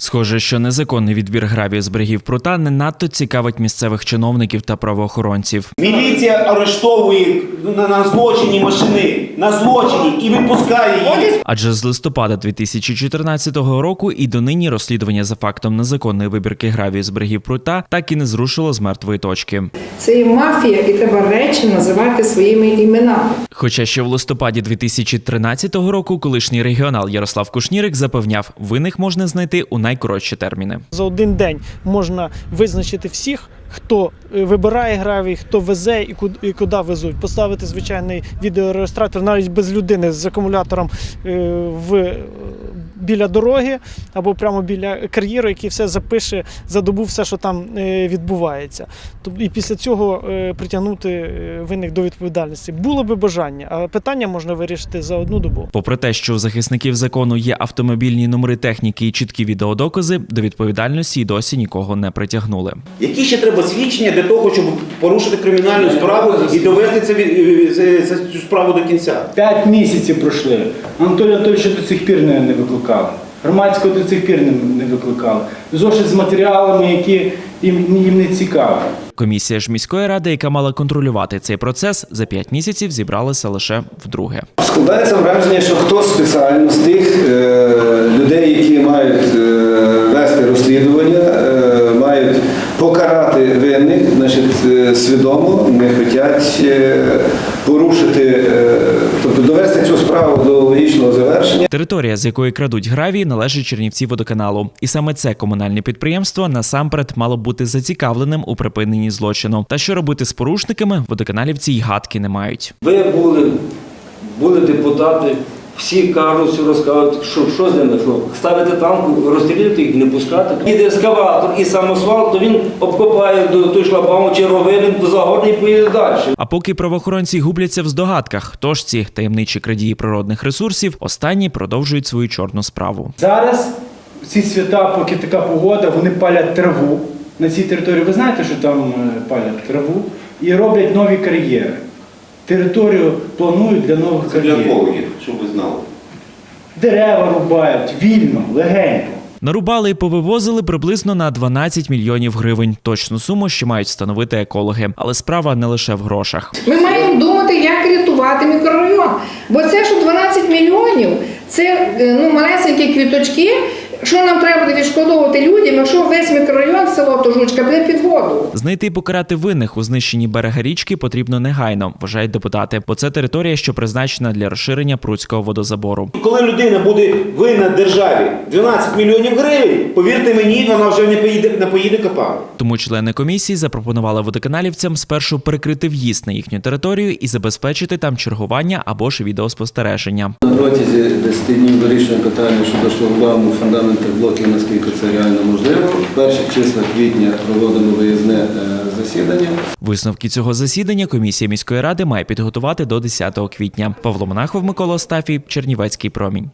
Схоже, що незаконний відбір гравію з берегів прута не надто цікавить місцевих чиновників та правоохоронців. Міліція арештовує на, на злочині машини, на злочині і відпускає їх. Адже з листопада 2014 року і донині розслідування за фактом незаконної вибірки гравію з берегів прута так і не зрушило з мертвої точки. Це є мафія, і треба речі називати своїми іменами. Хоча ще в листопаді 2013 року колишній регіонал Ярослав Кушнірик запевняв, винних можна знайти у найкоротші терміни. За один день можна визначити всіх, хто е, вибирає гравій, хто везе і куди, куди везуть. Поставити звичайний відеореєстратор навіть без людини з акумулятором е, в, біля дороги або прямо біля кар'єру, який все запише за добу все, що там е, відбувається. Тобто, і після цього е, притягнути е, винних до відповідальності. Було би бажання, а питання можна вирішити за одну добу. Попри те, що у захисників закону є автомобільні номери техніки і чіткі відеодокази, до відповідальності й досі нікого не притягнули. Які ще треба свідчення для того, щоб порушити кримінальну справу і довести це, цю справу до кінця? П'ять місяців пройшли. Анатолія Анатолійовича до цих пір не, не викликали. Громадського до цих пір не, викликали. Зошит з матеріалами, які їм, їм не цікаві. Комісія ж міської ради, яка мала контролювати цей процес, за п'ять місяців зібралася лише вдруге. Складається враження, що хтось спеціально з тих е, людей, які мають е, вести розслідування, е, мають покарати винних, значить, е, свідомо не хочуть е, порушити, е, тобто довести цю справу до логічного завершення. Територія, з якої крадуть гравій, належить Чернівці водоканалу, і саме це комунальне підприємство насамперед мало бути зацікавленим у припиненні злочину. Та що робити з порушниками, водоканалівці й гадки не мають. Ви були, були депутати, всі кажуть, всі розказують, що, що з ними, що ставити танку, розстрілювати їх, не пускати. Їде ескаватор і самосвал, то він обкопає до той шлагбауму чи ровелин, до загорний поїде далі. А поки правоохоронці губляться в здогадках, хто ж ці таємничі крадії природних ресурсів, останні продовжують свою чорну справу. Зараз ці свята, поки така погода, вони палять траву на цій території. Ви знаєте, що там е, палять траву і роблять нові кар'єри. Територію планують для нових Це для кар'єрів. кого є, щоб ви знали. Дерева рубають вільно, легенько. Нарубали і повивозили приблизно на 12 мільйонів гривень. Точну суму ще мають встановити екологи. Але справа не лише в грошах. Ми маємо думати, як рятувати мікрорайон. Бо це що 12 мільйонів, це е, ну, малесенькі квіточки. Що нам треба буде відшкодовувати людям, якщо весь мікрорайон село Тожучка буде під воду? Знайти і покарати винних у знищенні берега річки потрібно негайно, вважають депутати, бо це територія, що призначена для розширення пруцького водозабору. Коли людина буде винна державі 12 мільйонів гривень, повірте мені, вона вже не поїде, не поїде копати. Тому члени комісії запропонували водоканалівцям спершу перекрити в'їзд на їхню територію і забезпечити там чергування або ж відеоспостереження. На протязі 10 днів вирішуємо питання щодо шлагбауму фундаментних блоків, наскільки це реально можливо. В перших числах квітня проводимо виїзне е, засідання. Висновки цього засідання комісія міської ради має підготувати до 10 квітня. Павло Монахов, Микола Остафій, Чернівецький промінь.